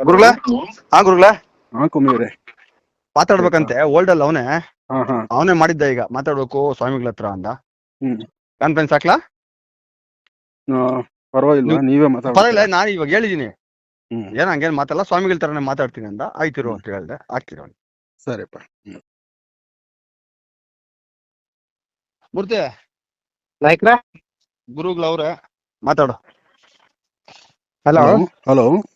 ಗುರುಗಳ? ಹಾ ಗುರುಗಳ? ಹಾ ಕುಮಿಯವ್ರೆ ಮಾತಾಡ್ಬೇಕಂತೆ ಓಲ್ಡ್ ಅಲ್ಲ ಅವನೇ? ಹಾ ಹಾ. ಅವನೇ ಮಾಡಿದ್ದ ಈಗ ಮಾತಾಡ್ಬೇಕು ಸ್ವಾಮಿಗಳ ಹತ್ರ ಅಂತ. ಹ್ಮ್. ಕಾನ್ಫರೆನ್ಸ್ ಹಾಕ್ಲಾ? ಆ, ಪರವಾಗಿಲ್ವಾ? ನೀವೇ ಪರವಾಗಿಲ್ಲ ಮಾತಾಡ್ತೀರಾ ನಾನು ಇವಾಗ ಹೇಳಿದೀನಿ. ಹ್ಮ್. ಏನ್ ಹಂಗೇನ್ ಮಾತಲ್ಲ ಸ್ವಾಮಿಗಳ ತರನೇ ಮಾತಾಡ್ತೀನಿ ಅಂತ. ಆಯ್ತಿರು ಅಂತ ಹೇಳ್ದೆ ಆಗ್ತಿರೋ ಸರಿಪ್ಪ. ಹ್ಮ್. ಮೂರ್ತಿ? ನಾಯ್ಕ್ರ? ಅವ್ರೆ ಮಾತಾಡು. ಹಲೋ? ಹಲೋ?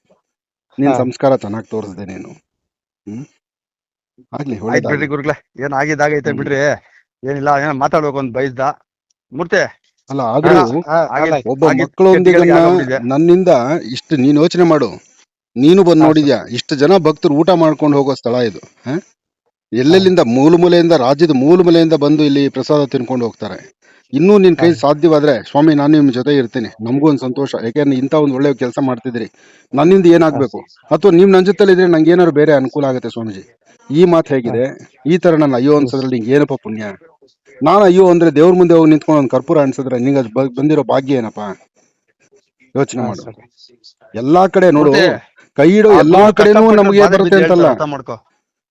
ನಿನ್ ಸಂಸ್ಕಾರ ಚೆನ್ನಾಗಿ ತೋರಿಸಿದೆ ನೀನು. ಹ್ಮ್? ಆಗ್ಲಿ ಆಯ್ತು ಬಿಡ್ರಿ ಗುರುಗಳೇ ಏನ್ ಆಗಿದ್ದಾಗೈತೆ. ಬಿಡ್ರಿ. ಏನಿಲ್ಲ ಏನ ಮಾತಾಡ್ಬೇಕು ಅಂತ ಬೈದ್ದ ಮೂರ್ತಿ. ಅಲ್ಲ ಆದ್ರೂ ಒಬ್ಬ ಮಕ್ಕಳೊಂದಿಗೆ ನನ್ನಿಂದ ಇಷ್ಟು ನೀನ್ ಯೋಚನೆ ಮಾಡು. ನೀನು ಬಂದು ನೋಡಿದ್ಯಾ? ಇಷ್ಟು ಜನ ಭಕ್ತರು ಊಟ ಮಾಡ್ಕೊಂಡು ಹೋಗೋ ಸ್ಥಳ ಇದು ಹ? ಎಲ್ಲೆಲ್ಲಿಂದ? ಮೂಲ ಮೂಲೆಯಿಂದ ರಾಜ್ಯದ ಮೂಲ ಮೂಲೆಯಿಂದ ಬಂದು ಇಲ್ಲಿ ಪ್ರಸಾದ ತಿನ್ಕೊಂಡು ಹೋಗ್ತಾರೆ. ಇನ್ನೂ ನಿನ್ ಕೈ. ಸಾಧ್ಯವಾದ್ರೆ ಸ್ವಾಮಿ ನಾನು ನಿಮ್ ಜೊತೆ ಇರ್ತೀನಿ. ನಮಗೂ ಒಂದು ಸಂತೋಷ. ಯಾಕೆಂದ್ರೆ ಇಂತ ಒಂದು ಒಳ್ಳೆ ಕೆಲಸ ಮಾಡ್ತಿದ್ರಿ ನನ್ನಿಂದ ಏನಾಗ್ಬೇಕು? ಅಥವಾ ನೀವ್ ನನ್ ಜೊತೆಲಿ ಇದ್ರೆ ನಂಗೆ ಏನಾದ್ರು ಬೇರೆ ಅನುಕೂಲ ಆಗುತ್ತೆ ಸ್ವಾಮೀಜಿ? ಈ ಮಾತು ಹೇಗಿದೆ ಈ ತರ ನನ್ನ ಅಯ್ಯೋ ಅನ್ಸೋದ್ರಲ್ಲಿ ನಿಂಗೆ ಏನಪ್ಪ ಪುಣ್ಯ? ನಾನು ಅಯ್ಯೋ ಅಂದ್ರೆ ದೇವ್ರ ಮುಂದೆ ಹೋಗಿ ನಿಂತ್ಕೊಂಡು ಒಂದು ಕರ್ಪೂರ ಅನ್ಸಿದ್ರೆ ನಿಂಗ ಅದ್ ಬಂದಿರೋ ಭಾಗ್ಯ ಏನಪ್ಪ? ಯೋಚನೆ ಮಾಡು. ಎಲ್ಲಾ ಕಡೆ ನೋಡು ಕೈ ಇಡೋ ಎಲ್ಲಾ ಕಡೆನೂ ನಮಗೆ ಬರುತ್ತೆ ಅಂತಲ್ಲ?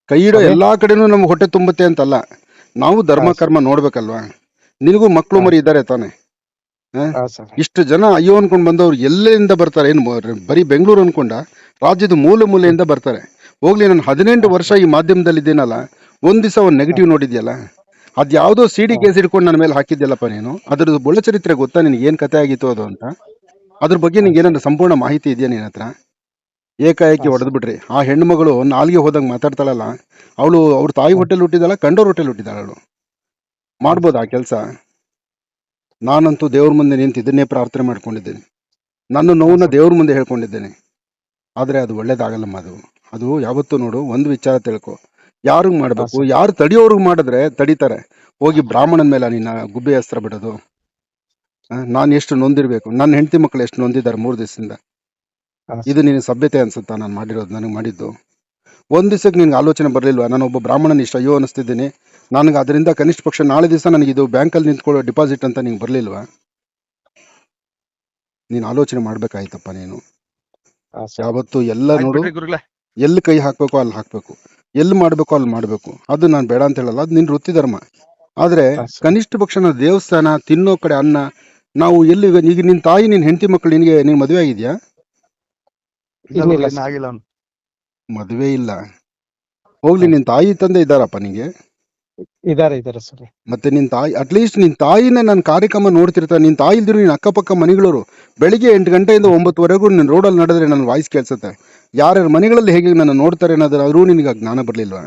ಕೈ ಇಡೋ ಎಲ್ಲಾ ಕಡೆನೂ ನಮ್ಗೆ ಹೊಟ್ಟೆ ತುಂಬುತ್ತೆ ಅಂತಲ್ಲ? ನಾವು ಧರ್ಮ. ಕರ್ಮ ನೋಡ್ಬೇಕಲ್ವಾ? ನಿನಗೂ ಮಕ್ಕಳು ಮರಿ ಇದ್ದಾರೆ ತಾನೆ. ಇಷ್ಟು ಜನ ಅಯ್ಯೋ ಅನ್ಕೊಂಡ್ ಬಂದವ್ರು ಎಲ್ಲೆಯಿಂದ ಬರ್ತಾರೆ? ಏನು ಬರೀ ಬೆಂಗಳೂರು ಅನ್ಕೊಂಡ? ರಾಜ್ಯದ ಮೂಲೆ ಮೂಲೆಯಿಂದ ಬರ್ತಾರೆ. ಹೋಗ್ಲಿ ನಾನು ಹದಿನೆಂಟು ವರ್ಷ ಈ ಮಾಧ್ಯಮದಲ್ಲಿ ಇದ್ದೀನಲ್ಲ ಒಂದ್ ದಿವಸ ಒಂದು ನೆಗೆಟಿವ್ ನೋಡಿದ್ಯಲ್ಲ? ಅದ್ಯಾವುದೋ ಸಿಡಿ ಕೇಸ್ ಹಿಡ್ಕೊಂಡು ನನ್ನ ಮೇಲೆ ಹಾಕಿದ್ಯಲ್ಲಪ್ಪ ನೀನು? ಅದ್ರದ್ದು ಬುಳ್ಳ ಚರಿತ್ರೆ ಗೊತ್ತಾ ನಿನಗೆ? ಏನ್ ಕತೆ ಆಗಿತ್ತು ಅದು ಅಂತ? ಅದ್ರ ಬಗ್ಗೆ ನಿಂಗೆ ಏನಾದ್ರು ಸಂಪೂರ್ಣ ಮಾಹಿತಿ ಇದೆಯಾ ನಿನ್ನ ಹತ್ರ? ಏಕಾಏಕಿ ಹಾ, ಹೊಡೆದು ಬಿಟ್ರಿ ಆ ಹೆಣ್ಮಗಳು ನಾಲ್ಗೆ ಹೋದಾಗ ಮಾತಾಡ್ತಾಳಲ್ಲ ಅವಳು ಅವ್ರ ತಾಯಿ ಹೋಟೆಲ್ ಹುಟ್ಟಿದಾಳ? ಕಂಡೋರ್ ಹೋಟೆಲ್ ಹುಟ್ಟಿದಾಳು ಅವಳು? ಮಾಡ್ಬೋದಾ ಆ ಕೆಲಸ. ನಾನಂತೂ ದೇವ್ರ ಮುಂದೆ ನಿಂತು ಇದನ್ನೇ ಪ್ರಾರ್ಥನೆ ಮಾಡ್ಕೊಂಡಿದ್ದೇನೆ. ನನ್ನ ನೋವನ್ನ ದೇವ್ರ ಮುಂದೆ ಹೇಳ್ಕೊಂಡಿದ್ದೇನೆ. ಆದ್ರೆ ಅದು ಒಳ್ಳೇದಾಗಲ್ಲಮ್ಮ ಅದು. ಅದು ಯಾವತ್ತೂ ನೋಡು ಒಂದು ವಿಚಾರ ತಿಳ್ಕೊ. ಯಾರಿಗ್ ಮಾಡಬೇಕು? ಯಾರು ತಡಿಯೋರ್ಗ್ ಮಾಡಿದ್ರೆ ತಡಿತಾರೆ. ಹೋಗಿ ಬ್ರಾಹ್ಮಣನ ಮೇಲೆ ನಿನ್ನ ಗುಬ್ಬೆ ಅಸ್ತ್ರ ಬಿಡೋದು. ನಾನು ಎಷ್ಟು ನೊಂದಿರ್ಬೇಕು? ನನ್ನ ಹೆಂಡತಿ ಮಕ್ಕಳು ಎಷ್ಟು ನೊಂದಿದ್ದಾರೆ ಮೂರು ದಿವಸದಿಂದ? ಇದು ನಿನ್ನ ಸಭ್ಯತೆ ಅನ್ಸುತ್ತಾ ನಾನು ಮಾಡಿರೋದು ನನಗೆ ಮಾಡಿದ್ದು? ಒಂದು ದಿವಸಕ್ಕೆ ನಿನ್ಗೆ ಆಲೋಚನೆ ಬರಲಿಲ್ವಾ? ನಾನು ಒಬ್ಬ ಬ್ರಾಹ್ಮಣನ ಇಷ್ಟ ಅಯ್ಯೋ ಅನಿಸ್ತಿದ್ದೀನಿ. ನನಗೆ ಅದರಿಂದ ಕನಿಷ್ಠ ಪಕ್ಷ ನಾಳೆ ದಿವಸ ನನಗೆ ಇದು ಬ್ಯಾಂಕಲ್ಲಿ ನಿಂತ್ಕೊಳ್ಳೋ ಡಿಪಾಸಿಟ್ ಅಂತ ನಿಂಗೆ ಬರಲಿಲ್ವಾ? ನೀನು ಆಲೋಚನೆ ಮಾಡ್ಬೇಕಾಯ್ತಪ್ಪ ನೀನು. ಯಾವತ್ತು ಎಲ್ಲ ನೋಡು. ಎಲ್ಲಿ ಕೈ ಹಾಕ್ಬೇಕು ಅಲ್ಲಿ ಹಾಕ್ಬೇಕು. ಎಲ್ಲಿ ಮಾಡ್ಬೇಕು ಅಲ್ಲಿ ಮಾಡ್ಬೇಕು. ಅದು ನಾನು ಬೇಡ ಅಂತ ಹೇಳಲ್ಲ ಅದು ನಿನ್ ವೃತ್ತಿ ಧರ್ಮ. ಆದ್ರೆ ಕನಿಷ್ಠ ಪಕ್ಷ ನಾವು ದೇವಸ್ಥಾನ ತಿನ್ನೋ ಕಡೆ ಅನ್ನ ನಾವು ಎಲ್ಲಿ ಈಗ ನಿನ್ ತಾಯಿ ನಿನ್ ಹೆಂಡತಿ ಮಕ್ಕಳು ನಿನಗೆ ನೀನ್ ಮದುವೆ ಆಗಿದ್ಯಾ? ಮದುವೆ ಇಲ್ಲ. ಹೋಗ್ಲಿ ನಿನ್ ತಾಯಿ ತಂದೆ ಇದ್ದಾರಪ್ಪ ನಿಂಗೆ. ಇದಾರೆ ಇದಾರೆ ಸರ್. ಮತ್ತೆ ನಿನ್ ತಾಯಿ ಅಟ್ಲೀಸ್ಟ್ ನಿನ್ ತಾಯಿನ ನನ್ನ ಕಾರ್ಯಕ್ರಮ ನೋಡ್ತಿರ್ತಾರೆ ನಿನ್ ತಾಯಿ ಇಲ್ದಿರು ನಿನ್ ಅಕ್ಕಪಕ್ಕ ಮನೆಗಳವರು ಬೆಳಿಗ್ಗೆ ಎಂಟು ಗಂಟೆಯಿಂದ ಒಂಬತ್ತುವರೆಗೂ ನಿನ್ ರೋಡಲ್ಲಿ ನಡೆದ್ರೆ ನನ್ನ ವಾಯ್ಸ್ ಕೇಳಿಸುತ್ತೆ. ಯಾರ್ಯಾರ ಮನೆಗಳಲ್ಲಿ ಹೇಗೆ ನನ್ನ ನೋಡ್ತಾರೆ ಅನ್ನೋದಾದ್ರೂ ನಿನಗೆ ಆ ಜ್ಞಾನ ಬರ್ಲಿಲ್ವಾ?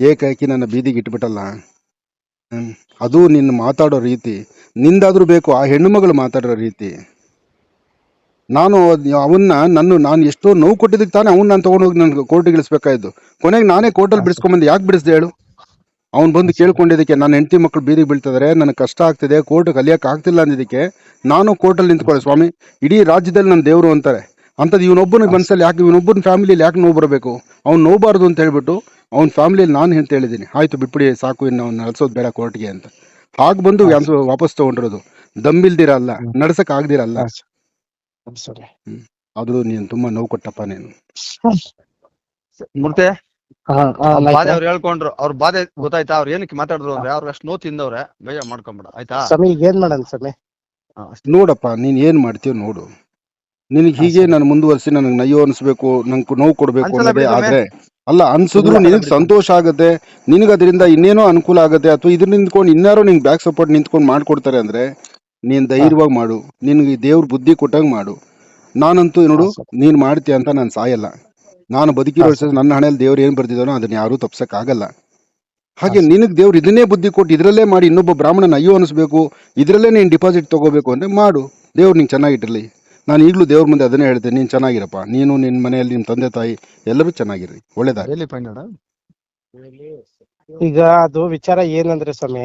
ಏಕಾಏಕಿ ನನ್ನ ಬೀದಿಗೆ ಇಟ್ಬಿಟ್ಟಲ್ಲ? ಹ್ಮ್. ಅದು ನಿನ್ನ ಮಾತಾಡೋ ರೀತಿ. ನಿಂದಾದ್ರೂ ಬೇಕು ಆ ಹೆಣ್ಣು ಮಗಳು ಮಾತಾಡೋ ರೀತಿ. ನಾನು ಅವನ್ನ ನನ್ನ ನಾನು ಎಷ್ಟೋ ನೋವು ಕೊಟ್ಟಿದ್ದಕ್ಕೆ ತಾನೇ ಅವನ್ನ ನಾನು ತಗೊಂಡೋಗಿ ನನ್ಗೆ ಕೋರ್ಟಿಗೆ ಇಳಿಸ್ಬೇಕಾಯ್ತು. ಕೊನೆಗೆ ನಾನೇ ಕೋರ್ಟಲ್ಲಿ ಬಿಡಿಸ್ಕೊಂಬಂದು ಯಾಕೆ ಬಿಡಿಸ್ದೆ ಹೇಳು? ಅವ್ನು ಬಂದು. ಕೇಳ್ಕೊಂಡಿದ್ದಕ್ಕೆ ನನ್ನ ಹೆಂಡತಿ ಮಕ್ಕಳು ಬೀದಿಗೆ ಬೀಳ್ತಿದಾರೆ ನನಗೆ ಕಷ್ಟ ಆಗ್ತಿದೆ ಕೋರ್ಟ್ ಕಲಿಯಕ್ಕೆ ಆಗ್ತಿಲ್ಲ ಅಂದಿದ್ದಕ್ಕೆ ನಾನು ಕೋರ್ಟಲ್ಲಿ ನಿಂತ್ಕೊಳ್ಳಿ ಸ್ವಾಮಿ. ಇಡೀ ರಾಜ್ಯದಲ್ಲಿ ನನ್ನ ದೇವರು ಅಂತಾರೆ. ಅಂಥದ್ದು ಇವನೊಬ್ಬನ ಮನಸ್ಸಲ್ಲಿ ಯಾಕೆ ಇವನೊಬ್ಬನ ಫ್ಯಾಮಿಲಿಯಲ್ಲಿ ಯಾಕೆ ನೋವು ಬರಬೇಕು? ಅವ್ನು ನೋಬಾರ್ದು ಅಂತ ಹೇಳ್ಬಿಟ್ಟು ಅವ್ನ ಫ್ಯಾಮಿಲಿಯಲ್ಲಿ ನಾನು ಅಂತ ಹೇಳಿದ್ದೀನಿ. ಆಯ್ತು ಬಿಟ್ಬಿಡಿ ಸಾಕು ಇನ್ನು ಅವ್ನು ನಡೆಸೋದು ಬೇಡ ಕೋರ್ಟ್ಗೆ ಅಂತ. ಹಾಗೆ ಬಂದು ವಾಪಸ್ ತಗೊಂಡಿರೋದು. ದಮ್ಮಿಲ್ದಿರಲ್ಲ ನಡ್ಸಕ್ಕೆ ಆಗದಿರಲ್ಲ. ನಡ್ಸಕ್ ಆಗ್ದಿರ ಅಲ್ಲ ಹಾ, ಸರಿ. ಹಾ, ಅದು ನೀನು ತುಂಬಾ ನೋವು ಕೊಟ್ಟಪ್ಪ ನೀನು. ಅವ್ರ ನಾಯ್ಕ್ರ. ಬಾಧೆ ಅವ್ರು ಹೇಳ್ಕೊಂಡ್ರು ಅವ್ರ ಬಾಧೆ ಗೊತ್ತಾಯ್ತಾ? ಅವ್ರು ಏನಕ್ಕೆ ಮಾತಾಡಿದ್ರು ಅಂದ್ರೆ ಅವ್ರು ಅಷ್ಟು ನೋ ತಿಂದವ್ರೆ ಬೇಜಾರ್ ಮಾಡ್ಕೊಂಬಿಡ ಆಯ್ತಾ? ಸ್ವಾಮಿ ಈಗ ಏನ್ ಮಾಡೋಣ ಸ್ವಾಮಿ? ನೋಡಪ್ಪ ನೀನ್ ಏನ್ ಮಾಡ್ತೀಯೋ ನೋಡು. ನಿನಗೆ ಹೀಗೆ. ನಾನು ಮುಂದುವರಿಸಿ ನನಗೆ ನಯ್ಯೋ ಅನಿಸ್ಬೇಕು ನಂಗೆ ನೋವು ಕೊಡ್ಬೇಕು ಅನ್ನೋದೇ ಆದ್ರೆ ಅಲ್ಲ ಅನ್ಸಿದ್ರು ನಿನಗೆ ಸಂತೋಷ ಆಗುತ್ತೆ ನಿನಗೆ ಅದರಿಂದ ಇನ್ನೇನೋ ಅನುಕೂಲ ಆಗುತ್ತೆ ಅಥವಾ ಇದ್ರ ನಿಂತ್ಕೊಂಡು ಇನ್ನಾರು ನಿಂಗೆ ಬ್ಯಾಕ್ ಸಪೋರ್ಟ್ ನಿಂತ್ಕೊಂಡು ಮಾಡ್ಕೊಡ್ತಾರೆ ಅಂದ್ರೆ ನೀನ್ ಧೈರ್ಯವಾಗಿ ಮಾಡು. ನಿನ್ಗೆ ದೇವ್ರ ಬುದ್ಧಿ ಕೊಟ್ಟಂಗೆ ಮಾಡು. ನಾನಂತೂ ನೋಡು. ನೀನ್ ಮಾಡ್ತೀಯ ಅಂತ ನಾನು ಸಾಯಲ್ಲ. ನಾನು ಬದುಕಿರೋ ನನ್ನ ಹಣೆಯಲ್ಲಿ ದೇವ್ರು ಏನ್ ಬರ್ತಿದಾನೋ ಅದನ್ನ ಯಾರು ತಪ್ಸಕ್ ಆಗಲ್ಲ. ಹಾಗೆ. ನಿನಗೆ ದೇವ್ರು ಇದನ್ನೇ ಬುದ್ಧಿ ಕೊಟ್ಟು ಇದ್ರಲ್ಲೇ ಮಾಡಿ ಇನ್ನೊಬ್ಬ ಬ್ರಾಹ್ಮಣನ ಅಯ್ಯೋ ಅನಿಸ್ಬೇಕು ಇದ್ರಲ್ಲೇ ನೀನ್ ಡಿಪಾಸಿಟ್ ತಗೋಬೇಕು ಅಂದ್ರೆ ಮಾಡು. ದೇವ್ರು ನಿಂಗೆ ಚೆನ್ನಾಗಿಟ್ಟಿರಲಿ ನಾನು ಈಗಲೂ ದೇವ್ರ ಮುಂದೆ ಅದನ್ನೇ ಹೇಳ್ತೇನೆ ನೀನು ಚೆನ್ನಾಗಿರಪ್ಪ. ನೀನು ನಿನ್ನ ಮನೆಯಲ್ಲಿ ನಿಮ್ಮ ತಂದೆ ತಾಯಿ ಎಲ್ಲರೂ ಚೆನ್ನಾಗಿರಿ ಒಳ್ಳೇದಾಗ ಈಗ ಅದು ವಿಚಾರ ಏನಂದ್ರೆ ಸ್ವಾಮಿ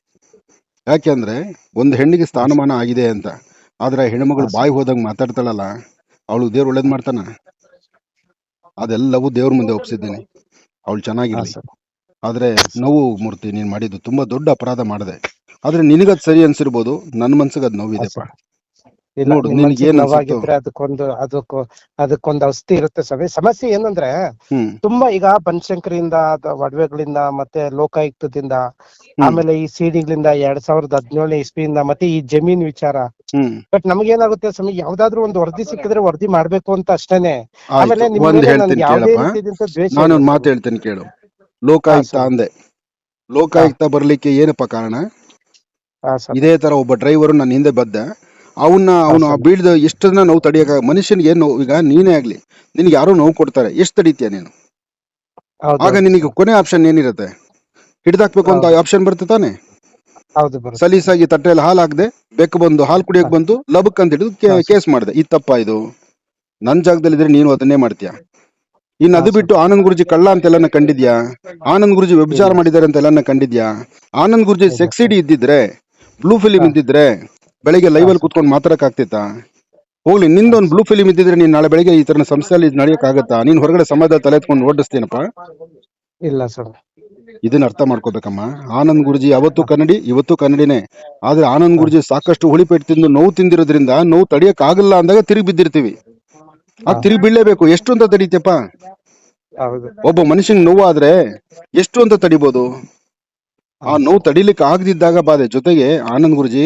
ಯಾಕೆಂದ್ರೆ ಒಂದು ಹೆಣ್ಣಿಗೆ ಸ್ಥಾನಮಾನ ಆಗಿದೆ ಅಂತ ಆದ್ರೆ ಹೆಣ್ಮಗಳು ಬಾಯಿ ಹೋದಂಗೆ ಮಾತಾಡ್ತಾಳಲ್ಲ ಅವಳು ದೇವ್ರು ಒಳ್ಳೇದ್ ಮಾಡ್ತಾನ? ಅದೆಲ್ಲವೂ ದೇವ್ರ ಮುಂದೆ ಒಪ್ಸಿದ್ದೀನಿ. ಅವಳು ಚೆನ್ನಾಗಿ ಚೆನ್ನಾಗಿರ್ಲಿ ಆದ್ರೆ ನೋವು ಮೂರ್ತಿ ನೀನ್ ಮಾಡಿದ್ದು ತುಂಬಾ ದೊಡ್ಡ ಅಪರಾಧ ಮಾಡಿದೆ. ಆದ್ರೆ ನಿನಗದ್ ಸರಿ ಅನ್ಸಿರ್ಬೋದು ನನ್ನ ಮನ್ಸಿಗೆ ಅದ್ ನೋವಿದೆ ನೋವಿದೆಪ್ಪ ನೋಡು, ನಿನ್ಗೆ ಏನ್? ನೋವಾಗಿದ್ರೆ ಅದಕ್ಕೊಂದು ಅದಕ್ಕೂ ಅದಕ್ಕೊಂದು ಔಷಧಿ ಇರುತ್ತೆ ಸ್ವಾಮಿ ಸಮಸ್ಯೆ ಏನಂದ್ರೆ ಹ್ಮ್. ತುಂಬಾ ಈಗ ಬನಶಂಕರಿಯಿಂದ ಅದ ಒಡವೆಗಳಿಂದ ಮತ್ತೆ ಲೋಕಾಯುಕ್ತದಿಂದ ಆಮೇಲೆ ಈ ಸಿಡಿಗಳಿಂದ ಎರಡ್ ಸಾವಿರದ ಹದಿನೇಳನೇ ಇಸ್ವಿಯಿಂದ ಮತ್ತೆ ಈ ಜಮೀನ್ ವಿಚಾರ. ಹ್ಮ್. ಬಟ್ ನಮ್ಗೇನಾಗುತ್ತೆ ಸ್ವಾಮಿ ಯಾವ್ದಾದ್ರು ಒಂದು ವರದಿ ಸಿಕ್ಕಿದ್ರೆ ವರದಿ ಮಾಡ್ಬೇಕು ಅಂತ ಅಷ್ಟೇನೆ. ಆಮೇಲೆ ಆಯ್ತು ನಿಮ್ ಒಂದ್ ಮೇಲೆ ಹೇಳ್ತೀನಿ ನನ್ಗೆ ಯಾವುದೇ ಕೇಳಪ್ಪ. ರೀತಿಯಾದಂತ ದ್ವೇಷ ನಾನು ಇಲ್ಲ ಒಂದ್ ಸ್ವಾಮಿ. ಮಾತು ಹೇಳ್ತೀನಿ ಕೇಳು. ಲೋಕಾಯುಕ್ತ ಹಾ, ಅಂದೆ. ಲೋಕಾಯುಕ್ತ ಬರ್ಲಿಕ್ಕೆ ಏನಪ್ಪ ಕಾರಣ? ಹಾ. ಇದೇ ತರ ಒಬ್ಬ ಡ್ರೈವರ್ ನನ್ನ ಹಿಂದೆ ಬದ್ದ ಅವನ್ನ ಅವನು. ಬೀಳ್ದ ಎಷ್ಟನ್ನ ನೋವು ತಡಿಯಕ ಮನುಷ್ಯನಿಗೆ ಏನ್ ನೋವು? ಈಗ ನೀನೇ ಆಗ್ಲಿ. ನಿನ್ಗೆ ಯಾರೋ ನೋವು ಕೊಡ್ತಾರೆ. ಎಷ್ಟು ತಡಿತೀಯ ನೀನು? ಆಗ ನಿನಗೆ ಕೊನೆ ಆಪ್ಷನ್ ಏನಿರುತ್ತೆ? ಹಿಡ್ದಾಕ್ಬೇಕು ಅಂತ ಆಪ್ಷನ್ ಬರುತ್ತೆ ತಾನೆ? ಸಲೀಸಾಗಿ ತಟ್ಟೆಯಲ್ಲಿ ಹಾಲು ಹಾಕ್ದೆ ಬೆಕ್ಕು ಬಂದು ಹಾಲು ಕುಡಿಯಕ್ ಬಂದು ಲಬಕ್ ಅಂತ ಹಿಡಿದು ಕೇಸ್ ಮಾಡಿದೆ. ಈ ತಪ್ಪ ಇದು. ನನ್ ಜಾಗದಲ್ಲಿ ಇದ್ರೆ ನೀನು ಅದನ್ನೇ ಮಾಡ್ತೀಯ? ಇನ್ನು ಅದು ಬಿಟ್ಟು ಆನಂದ್ ಗುರುಜಿ ಕಳ್ಳ ಅಂತೆಲ್ಲ ಕಂಡಿದ್ಯಾ? ಆನಂದ್ ಗುರುಜಿ ವ್ಯಭಿಚಾರ ಮಾಡಿದ್ದಾರೆ ಅಂತ ಎಲ್ಲಾನ ಕಂಡಿದ್ಯಾ? ಆನಂದ್ ಗುರುಜಿ. ಸೆಕ್ಸಿಡಿ ಇದ್ದಿದ್ರೆ ಬ್ಲೂ ಫಿಲಿಮ್ ಇದ್ದಿದ್ರೆ ಬೆಳಿಗ್ಗೆ ಲೈವ್ ಅಲ್ಲಿ. ಕುತ್ಕೊಂಡು ಮಾತಾಡಕ್ ಆಗ್ತಿತ್ತಾ? ಹೋಗ್ಲಿ ನಿಂದೊಂದು ಬ್ಲೂ ಫಿಲಿಮ್ ಇದ್ದಿದ್ರೆ ನೀನ್ ನಾಳೆ ಬೆಳಿಗ್ಗೆ ಈ ತರ ಸಂಸ್ಥೆಯಲ್ಲಿ ಅಲ್ಲಿ ನಡೆಯಕ್ ಆಗತ್ತಾ ನೀನ್ ಹೊರಗಡೆ ಸಮಾಜ ತಲೆ ಎತ್ಕೊಂಡು ಓಡಿಸ್ತೀನಪ್ಪ? ಇಲ್ಲ ಸರ್. ಇದನ್ನ ಅರ್ಥ ಮಾಡ್ಕೋಬೇಕಮ್ಮ. ಆನಂದ್ ಗುರುಜಿ ಅವತ್ತು ಕನ್ನಡಿ ಇವತ್ತು ಕನ್ನಡಿನೇ. ಆದ್ರೆ ಆನಂದ್ ಗುರುಜಿ ಸಾಕಷ್ಟು ಹುಳಿಪೇಟ್ ತಿಂದು ನೋವು ತಿಂದಿರೋದ್ರಿಂದ ನೋವು ತಡಿಯಕ್ ಆಗಲ್ಲ ಅಂದಾಗ ತಿರುಗಿ ಬಿದ್ದಿರ್ತೀವಿ. ಆ ತಿರುಗಿ ಬೀಳ್ಲೇಬೇಕು. ಎಷ್ಟು ಅಂತ ತಡೀತಪ್ಪ? ಹೌದು. ಒಬ್ಬ ಮನುಷ್ಯನ್ ನೋವು ಆದ್ರೆ ಎಷ್ಟು ಅಂತ ತಡಿಬೋದು? ಆ ನೋವು ತಡಿಲಿಕ್ಕೆ ಆಗದಿದ್ದಾಗ ಬಾಧೆ. ಜೊತೆಗೆ ಆನಂದ್ ಗುರುಜಿ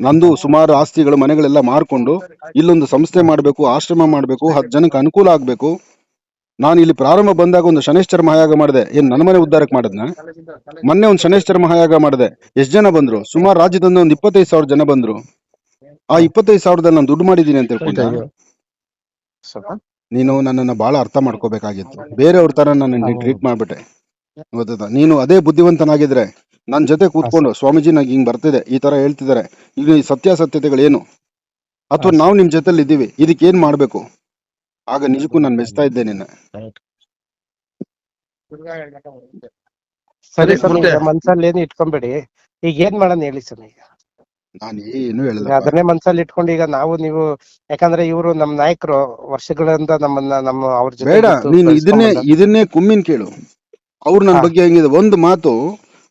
ನಂದು ಸುಮಾರು ಆಸ್ತಿಗಳು ಮನೆಗಳೆಲ್ಲ ಮಾರ್ಕೊಂಡು ಇಲ್ಲೊಂದು ಸಂಸ್ಥೆ ಮಾಡಬೇಕು ಆಶ್ರಮ ಮಾಡಬೇಕು ಹತ್ತು ಜನಕ್ಕೆ ಅನುಕೂಲ ಆಗಬೇಕು. ನಾನು ಇಲ್ಲಿ ಪ್ರಾರಂಭ ಬಂದಾಗ ಒಂದು ಶನೇಶ್ವರ ಮಹಾಯಾಗ ಮಾಡಿದೆ. ಏನ್ ನನ್ನ ಮನೆ ಉದ್ದಾರಕ್ಕೆ ಮಾಡದ್ನ? ಮೊನ್ನೆ ಒಂದು ಶನೇಶ್ವರ ಮಹಾಯಾಗ ಮಾಡಿದೆ. ಎಷ್ಟು ಜನ ಬಂದ್ರು? ಸುಮಾರು ರಾಜ್ಯದಿಂದ ಒಂದು ಇಪ್ಪತ್ತೈದು ಸಾವಿರ ಜನ ಬಂದ್ರು. ಆ ಇಪ್ಪತ್ತೈದು ಸಾವಿರದಲ್ಲಿ ನಾನು ದುಡ್ಡು ಮಾಡಿದ್ದೀನಿ ಅಂತ ಹೇಳ್ಕೊಂಡ. ನೀನು ನನ್ನನ್ನು ಬಹಳ ಅರ್ಥ ಮಾಡ್ಕೋಬೇಕಾಗಿತ್ತು. ಬೇರೆಯವ್ರ ತರ ನನ್ನ. ಟ್ರೀಟ್ ಮಾಡ್ಬಿಟ್ಟೆ. ಗೊತ್ತದ ನೀನು ಅದೇ ಬುದ್ಧಿವಂತನಾಗಿದ್ರೆ ನನ್ನ ಜೊತೆ ಕೂತ್ಕೊಂಡು ಸ್ವಾಮೀಜಿ ನಂಗೆ ಹಿಂಗ್ ಬರ್ತಿದೆ ಈ ತರ ಹೇಳ್ತಿದ್ದಾರೆ. ಇಲ್ಲಿ ಈ ಸತ್ಯಾಸತ್ಯತೆಗಳೇನು? ಅಥವಾ ನಾವು ನಿಮ್ ಜೊತೆಲಿ ಇದ್ದೀವಿ ಇದಕ್ಕೆ ಏನ್ ಮಾಡ್ಬೇಕು? ಆಗ ನಿಜಕ್ಕೂ ನಾನು ಮೆಚ್ತಾ ಇದ್ದೆ ನಿನ್ನ. ಸರಿ ಮನ್ಸಲ್ಲಿ ಏನು ಇಟ್ಕೊಂಬೇಡಿ. ಈಗ ಏನ್ ಮಾಡೋಣ ಹೇಳಿ ಸರ್ ಈಗ? ನಾನು ಏನು ಹೇಳಿಲ್ಲ ಅದನ್ನೇ ಮನ್ಸಲ್ಲಿ ಇಟ್ಕೊಂಡು ಈಗ ನಾವು ನೀವು ಯಾಕಂದ್ರೆ ಇವರು ನಮ್ ನಾಯಕರು ವರ್ಷಗಳಿಂದ ನಮ್ಮನ್ನ ನಮ್ಮ ಅವ್ರ ಜೊತೆ ಬೇಡ ನೀನು ಇದನ್ನೇ ಇದನ್ನೇ ಕುಮ್ಮಿನ್ ಕೇಳು. ಅವ್ರು ನನ್ನ ಬಗ್ಗೆ ಹೆಂಗಿದೆ? ಒಂದು ಮಾತು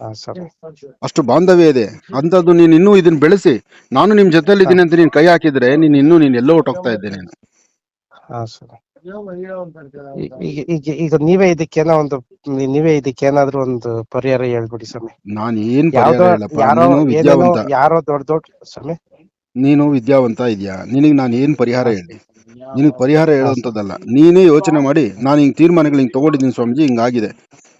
ಹಾ, ಸರ್. ಅಷ್ಟು ಬಾಂಧವ್ಯ ಇದೆ. ಅಂತದ್ದು ನೀನ್ ಇನ್ನೂ ಇದನ್ನ ಬೆಳೆಸಿ. ನಾನು ನಿಮ್ ಜೊತೆಲಿ ಇದ್ದೀನಿ ಅಂತ ನೀನ್ ಕೈ ಹಾಕಿದ್ರೆ ನೀನ್ ಇನ್ನೂ ನೀನ್ ಎಲ್ಲೋ ಹೊಟ್ಟೋಗ್ತಾ ಇದ್ದೆ ನೀನು. ಹಾ, ಸರ್. ಈ- ಈಗ ಈಗ ಈಗ ನೀವೇ ಇದಕ್ಕೇನೋ ಒಂದು ನೀವೇ ಇದಕ್ಕೇನಾದ್ರೂ ಒಂದು ಪರಿಹಾರ ಹೇಳ್ಬಿಡಿ ಸ್ವಾಮಿ. ನಾನ್ ಏನ್ ಯಾವ್ದೋ ಪರಿಹಾರ ಹೇಳಪ್ಪ ಯಾರೋ ನೀನು ಏನೇನೋ ವಿದ್ಯಾವಂತ ಯಾರೋ ದೊಡ್ಡ ದೊಡ್ಡ ಸ್ವಾಮಿ. ನೀನು ವಿದ್ಯಾವಂತ ಇದೆಯಾ? ನಿನಗ್ ನಾನು ಏನ್ ಪರಿಹಾರ ಹೇಳಿ? ನಿನಗ್ ಪರಿಹಾರ ಹೇಳುವಂತದ್ದಲ್ಲ ನೀನೇ ಯೋಚನೆ ಮಾಡಿ. ನಾನು ಹಿಂಗ್ ತೀರ್ಮಾನಗಳು ಹಿಂಗ್ ತಗೊಂಡಿದ್ದೀನಿ ಸ್ವಾಮೀಜಿ ಹಿಂಗಾಗಿದೆ